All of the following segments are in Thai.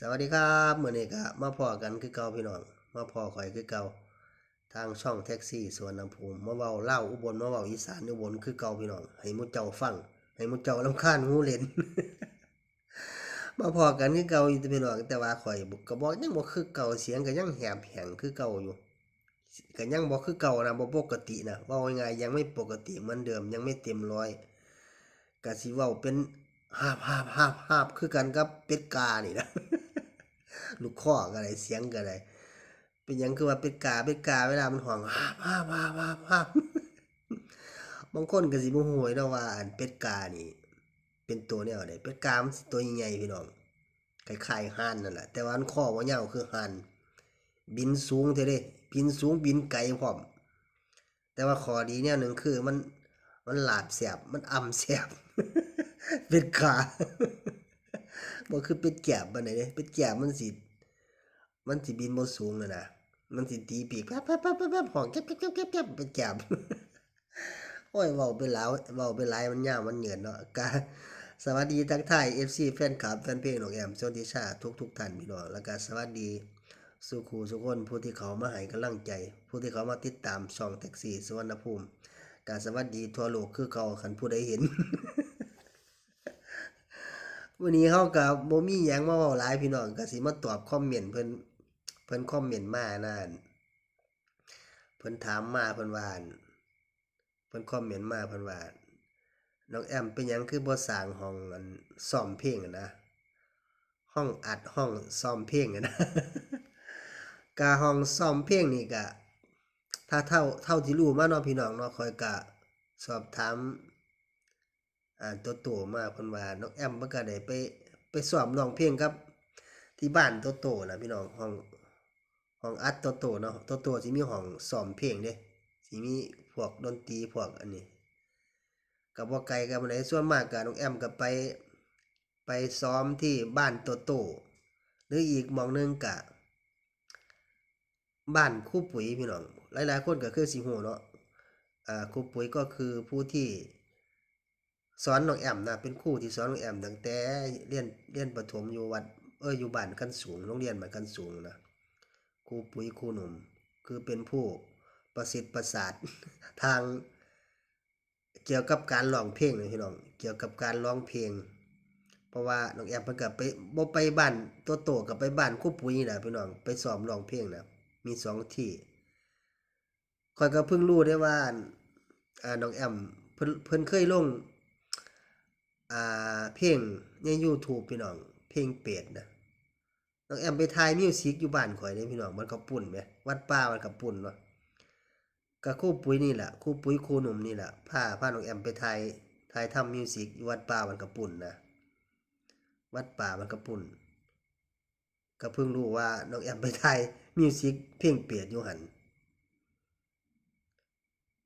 สวัสดีครับมื้อนี้ก็มาพอกันคือเก่าพี่น้องมาพอข่อยคือเก่าทางช่องแท็กซี่สวนน้ำภูมิมาเว้าเล่าอุบลมาเว้าอีสานอุบลคือเก่าพี่น้องให้มุเจ้าฟังให้มุเจ้ารำคาญหูเล่นมาพอกันคือเก่าอยู่แต่พี่น้องแต่ว่าข่อยบ่ก็บ่ยังบ่คือเก่าเสียงก็ยังแหบแหงคือเก่าอยู่ก็ยังบ่คือเก่านะบ่ปกตินะเว้าง่ายยังไม่ปกติเหมือนเดิมยังไม่เต็มร้อยก็สิเว้าเป็นหาบหาบหาบหาบคือกันกับเป็ดกานี่นะ ลูกข้อก็ได้เสียงก็ได้เป็นยังคือว่าเป็ดกาเป็ดกาเวลามันห้องหาบหาบหาบหาบาบางคนก็สิบ่ฮู้เนาะว่าอันเป็ดกานี่ เป็นตัวแนวใดเป็ดกามันตัวใหญ่ๆพี่น้องคล้ายๆห่านนั่นแหละแต่ว่ามันข้อบ่ยาวคือห่านบินสูงเท่เด้บินสูงบินไกลพร้อมแต่ว่าข้อดีแนวหนึ่งคือมันมันหลาบแสบมันอ่ำแสบเป็ดกา บ่คือเป็ดแกบบันไดเด้เป็ดแกบมันสิมันสิบินบ่สูงน่ะนะมันสิตีปีกแป๊บๆๆๆๆห้องแก๊บๆๆๆเป็ดแกบโอ้ยเว้าไปแล้วเว้าไปหลายมันยาวมันเหนื่อยเนาะกาสวัสดีทักทาย FC แฟนคลับแฟนเพลงน้องแอมชนทิชาทุกๆท่านพี่น้องแล้วก็สวัสดีสุขูสุคนผู้ที่เขามาให้กำลังใจ ผู้ที่เขามาติดตามช่องแท็กซี่สุวรรณภูมิการสวัสดีทั่วโลกคือเขาคันผู้ใดเห็น วันนี้เฮากับบ่มีหยังมาเว้าหลายพี่น้องก็สิมาตอบคอมเมนต์เพิ่นเพิ่นคอมเมนต์มานั่นเพิ่นถามมาเพิ่นว่านเพิ่นคอมเมนต์มาเพิ่นว่าน้องแอมเป็นยังคือบ่สร้างห้องอันซ้อมเพลงนะห้องอัดห้องซ้อมเพลงนะกะห้องซ้อมเพลงนี่ก็ถ้าเท่าเท่าที่รู้มาเนาะพี่น้องเนาะข้อยก็สอบถาม อ่าตัวโตมาเพิ่นว่าน้องแอมมันก็ได้ไปไปซ้อมร้องเพลงกับ ที่บ้านโตโตนะพี่น้องห้องห้องอัดโตโตเนาะโตโตสิมีห้องซ้อมเพลงเด้สิมีพวกดนตรีพวกอันนี้ก็บ่ไกลกันปานส่วนมากก็น้องแอมก็ไปไปซ้อมที่บ้านโตโตหรืออีกมองหนึงก็บ้านครูปุ๋ยพี่น้องหลายๆคนก็คือสิฮู้เนาะอ่าครูปุ๋ยก็คือผู้ที่ สอนน้องแอมนะเป็นครูที่สอนน้องแอมตั้งแต่เรียนเรียนประถมอยู่วัดเอออยู่บ้านกันสูงโรงเรียนบ้านกันสูงนะครูปุ๋ยครูหนุ่ม คือเป็นผู้ประสิทธิ์ประสาททาง เกี่ยวกับการร้องเพลงเลยพี่น้องเกี่ยวกับการร้องเพลง เพราะว่าน้องแอมเพิ่นก็ไปบ่ไปบ้านโตโตกับไปบ้านครูปุ๋ยนี่แหละพี่น้องไปซ้อมร้องเพลงนะมีสองที่ข้อยก็เพิ่งรู้ได้ว่าอ่าน้องแอมเพิ่นเพิ่นเคยลง อ่าเพลงใน YouTube พี่น้อง เพลงเป็ดนะน้องแอมไปถ่ายมิวสิกอยู่บ้านข่อยเด้พี่น้องมันก็ปุ่นแหมวัดป่ามันก็ปุ่นเนาะก็ครูปุ๋ยนี่แหละครูปุ๋ยครูหนุ่มนี่แหละพาพาน้องแอมไปถ่ายถ่ายทำมิวสิกอยู่วัดป่ามันก็ปุ่นนะวัดป่ามันก็ปุ่นก็เพิ่งรู้ว่าน้องแอมไปถ่ายมิวสิกเพลงเป็ดอยู่หัน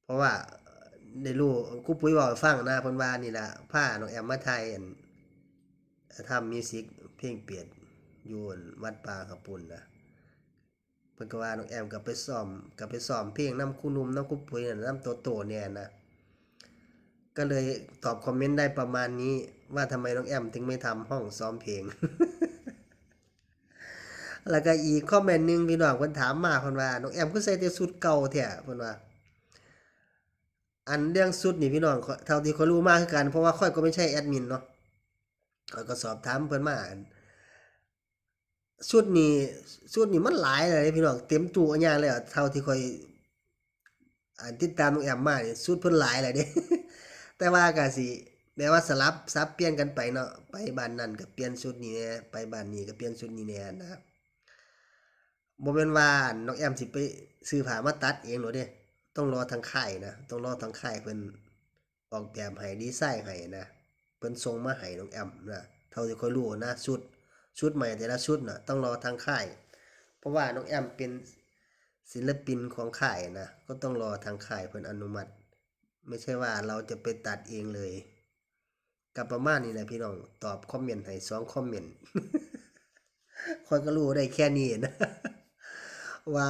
เพราะว่า ได้รู้ครูปุ้ยบอกฟังนะเพิ่นว่านี่ล่ะพาน้องแอมมาไทยอันทำมิวสิกเพลงเปียดอยู่อั่นวัดป่าขับปุ่นนะเพิ่นก็ว่าน้องแอมก็ไปซ้อมก็ไปซ้อมเพลงน้ำครูหนุ่มน้ำครูปุ้ยนั่นนำโตโตเนี่ยนะก็เลยตอบคอมเมนต์ได้ประมาณนี้ ว่าทำไมน้องแอมถึงไม่ทำห้องซ้อมเพลง แล้วก็อีกคอมเมนต์หนึงพี่น้องเพิ่นถามมาเพิ่นว่าน้องแอมคือใส่แต่ชุดเก่าแท้เพิ่นว่า อันเรื่องสุดนี่พี่น้องเท่าที่เขารู้มากคือกัน เพราะว่าค่อยก็ไม่ใช่แอดมินเนาะข้อยก็สอบถามเพิ่อนมาสุดนี้สุดนี้มันหลายเลยพี่น้องเต็มตู้อันอย่างเลยอะเท่าที่ค่อยอันติดตามน้องแอมมานี่สุดเพิ่นหลายเลยเด้แต่ว่าก็สิแม้ว่าสลับซับเปลี่ยนกันไปเนาะไปบ้านนั้นก็เปลี่ยนชุดนี้แหน่ไปบ้านนี้ก็เปลี่ยนชุดนี้แน่นะครับบ่แม่นว่าน้องแอมสิไปซื้อผ้ามาตัดเองหรอกเด้ ต้องรอทางค่ายนะ ต้องรอทางค่ายเพิ่นออกแบบให้ดีไซน์ให้นะ เพิ่นส่งมาให้น้องแอมนะ เท่าที่ค่อยรู้นะชุด ชุดใหม่แต่ละชุดน่ะต้องรอทางค่าย เพราะว่าน้องแอมเป็นศิลปินของค่ายนะ ก็ต้องรอทางค่ายเพิ่นอนุมัติ ไม่ใช่ว่าเราจะไปตัดเองเลย กับประมาณนี้แหละพี่น้อง ตอบคอมเมนต์ให้สองคอมเมนต์คอยก็รู้ได้แค่นี้นะ ว่า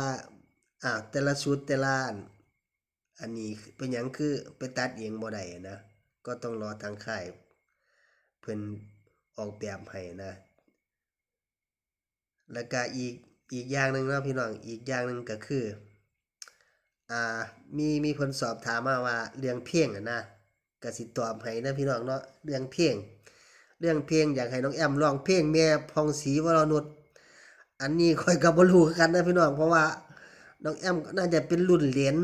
อ่าแต่ละชุดแต่ละ อันนี้เป็นยังคือไปตัดเองบ่ได้นะ ก็ต้องรอทางค่ายเพิ่นออกแบบให้นะ แล้วก็อีกอีกอย่างหนึ่งนะพี่น้องอีกอย่างหนึ่งก็คืออ่ามีมีคนสอบถามมาว่าเรื่องเพลงอะนะกสิตอบให้นะพี่น้องเนาะเรื่องเพลงเรื่องเพลงอยากให้น้องแอมร้องเพลงแม่พองศรีวรนุชอันนี้คอยก็บ่รู้คือกันนะพี่น้องเพราะว่าน้องแอมก็น่าจะเป็นรุ่นเหลน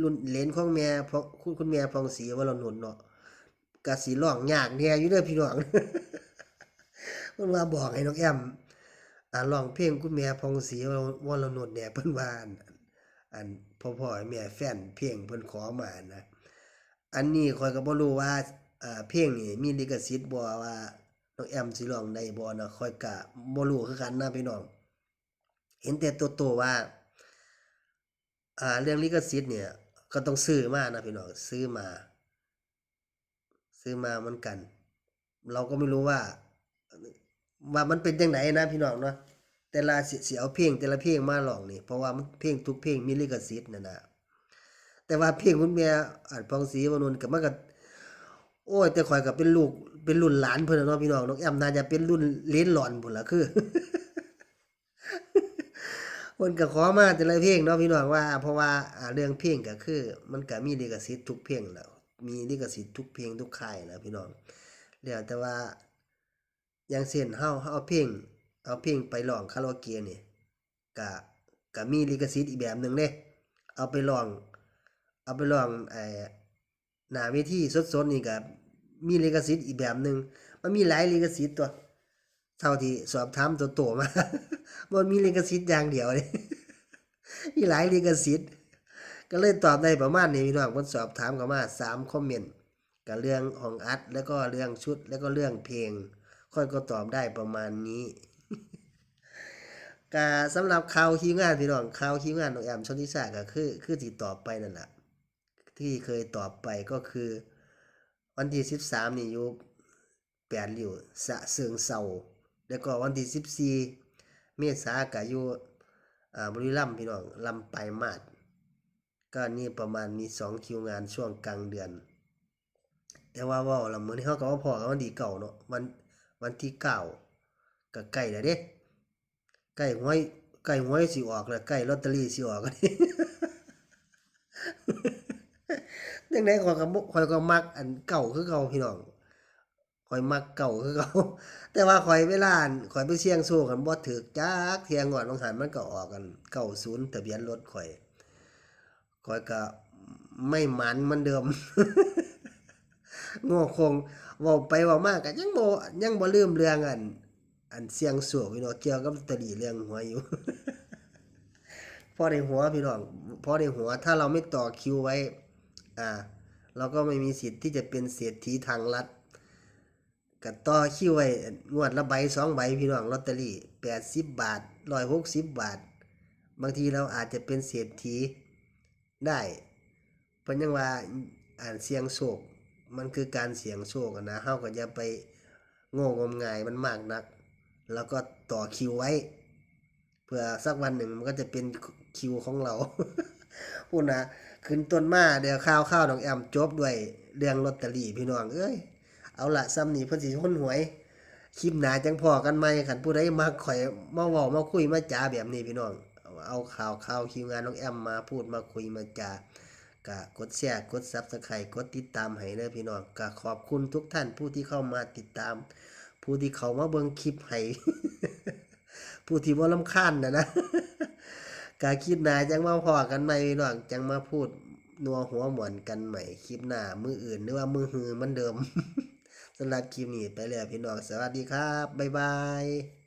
รุ่นเลนของแม่พองคุณคุณแม่พองศรีวรนุชเนาะก็สิร้องยากแน่อยู่เด้อพี่น้องเพิ่นว่าบอกให้น้องแอมอ่าร้องเพลงคุณแม่พองศรีวรนุชเนี่ยเพิ่นว่าอันพ่อพ่อแม่แฟนเพลงเพิ่นขอมานะอันนี้ข้อยก็บ่รู้ว่าอ่าเพลงนี่มีลิขสิทธิ์บ่ว่าน้องแอมสิร้องได้บ่นะข้อยก็บ่รู้คือกันนะพี่น้องเห็นแต่ตัวโตว่าอ่าเรื่องลิขสิทธิ์เนี่ย ก็ต้องซื้อมานะพี่น้องซื้อมา ซื้อมาเหมือนกัน เราก็ไม่รู้ว่า ว่ามันเป็นจังไดนะพี่น้องเนาะแต่ละสิสิเอาเพลงแต่ละเพลงมาร้องนี่เพราะว่ามันเพลงทุกเพลงมีลิขสิทธิ์นั่นะแต่ว่าเพลงคุณแม่อาจพองศรีวนุนก็มันก็โอ้ย แต่ข่อยก็เป็นลูกเป็นรุ่นหลานเพิ่นน่ะเนาะพี่น้องน้องแอมน่าจะเป็นรุ่นเลี้ยนหลอนพุ่นล่ะคือ เพิ่นก็ขอมาแต่ละเพลงเนาะพี่น้องว่า เพราะว่าเรื่องเพลงก็คือ มันก็มีลิขสิทธิ์ทุกเพลงแล้วมีลิขสิทธิ์ทุกเพลงทุกค่ายแล้วพี่น้องแล้วแต่ว่าอย่างเช่นเฮาเฮาเอาเพลงเอาเพลงไปร้องคาราโอเกะนี่ก็ก็มีลิขสิทธิ์อีกแบบหนึ่งเด้เอาไปร้อง เอาไปลองไอ้หน้าเวทีสดๆนี่ก็มีลิขสิทธิ์อีกแบบหนึ่งมันมีหลายลิขสิทธิ์ตัว เท่าที่สอบถามตัวโตมามันมีลิขสิทธิ์อย่างเดียวเลยมีหลายลิขสิทธิ์ก็เลยตอบได้ประมาณนี้พี่น้องเพิ่นสอบถามเข้ามาสามคอมเมนต์กับเรื่องของอัดแล้วก็เรื่องชุดแล้วก็เรื่องเพลง ค่อยก็ตอบได้ประมาณนี้ก็สำหรับข่าวคิวงานพี่น้องข่าวคิวงานของแอมชนทิชาก็คือคือที่ตอบไปนั่นแหละที่เคยตอบไปก็คือ วันที่สิบสามนี่ยู่แปดริ้วสะเสืองเสา แล้วก็วันที่สิบสี่เมษากะอยู่อ่าบุรีรัมย์พี่น้องลำไปลายมาดก็นี่ประมาณมีสองคิวงานช่วงกลางเดือน แต่ว่าว่าละมื้อนี้เขาก็ว่าพอกับวันที่เก่าเนาะวันวันที่เก้าก็ใกล้แล้วเด้ใกล้หวยใกล้หวยสิออกแล้วใกล้ลอตเตอรี่สิออกแล้วจังได๋ข้อยก็บ่ข้อยก็มักอันเก่าคือเก่าพี่น้อง ข้อยมักเก่าคือเก่าแต่ว่าข้อยเวลาอั่นข้อยไปเสี่ยงโชคกันบ่ถูกจักเที่ยงวดบางหันมันก็ออกกัน90ทะเบียนรถข้อยข้อยก็ไม่หมันมือนเดิมง่คงเว้าไปเว้ามากก็ยังบ่ยังบ่ลืมเรื่องอัน อันเสี่ยงโชคพี่น้องเกี่ยวกับตรีเรื่องหวยอยู่พอได้หัวพี่น้องพอได้หัวถ้าเราไม่ต่อคิวไว้ อ่า เราก็ไม่มีสิทธิ์ที่จะเป็นเศรษฐีทางลัด ก็ต่อคิวไว้งวดละใบสองใบพี่น้องลอตเตอรี่แปดสิบบาทร้อยหกสิบบาท บางทีเราอาจจะเป็นเศรษฐีได้เพราะยังว่าอ่านเสียงโชคมันคือการเสียงโชคนะเฮาก็อย่าไปโง่งมงายมันมากนัก แล้วก็ต่อคิวไว้ เพื่อสักวันหนึ่งมันก็จะเป็นคิวของเราพูดนะขึ้นต้นมาเดี๋ยวข้าวข้าวน้องแอมจบด้วยเรื่องลอตเตอรี่พี่น้องเอ้ย เอาละซ้ำนี่เพิ่นสิคนหวย คลิปหน้าจังพอกันไหมคันผู้ใดมาข่อยมาเว้ามาคุยมาจาแบบนี้พี่น้องเอาข่าวข่าวคิวงานน้องแอมมาพูดมาคุยมาจากะกดแชร์กด Subscribe กดติดตามให้เด้อพี่น้องก็ขอบคุณทุกท่านผู้ที่เข้ามาติดตาม ผู้ที่เข้ามาเบิ่งคลิปให้ผู้ที่บ่รำคาญนะนะกาคลิปหน้าจังมาพอกันใหมพี่น้องจังมาพูดนัวหัวหมวนกันใหม่คลิปหน้ามืออื่นหรือว่ามือหือมันเดิม สำหรับคลิปนี้ไปแล้วพี่น้องสวัสดีครับ บ๊ายบาย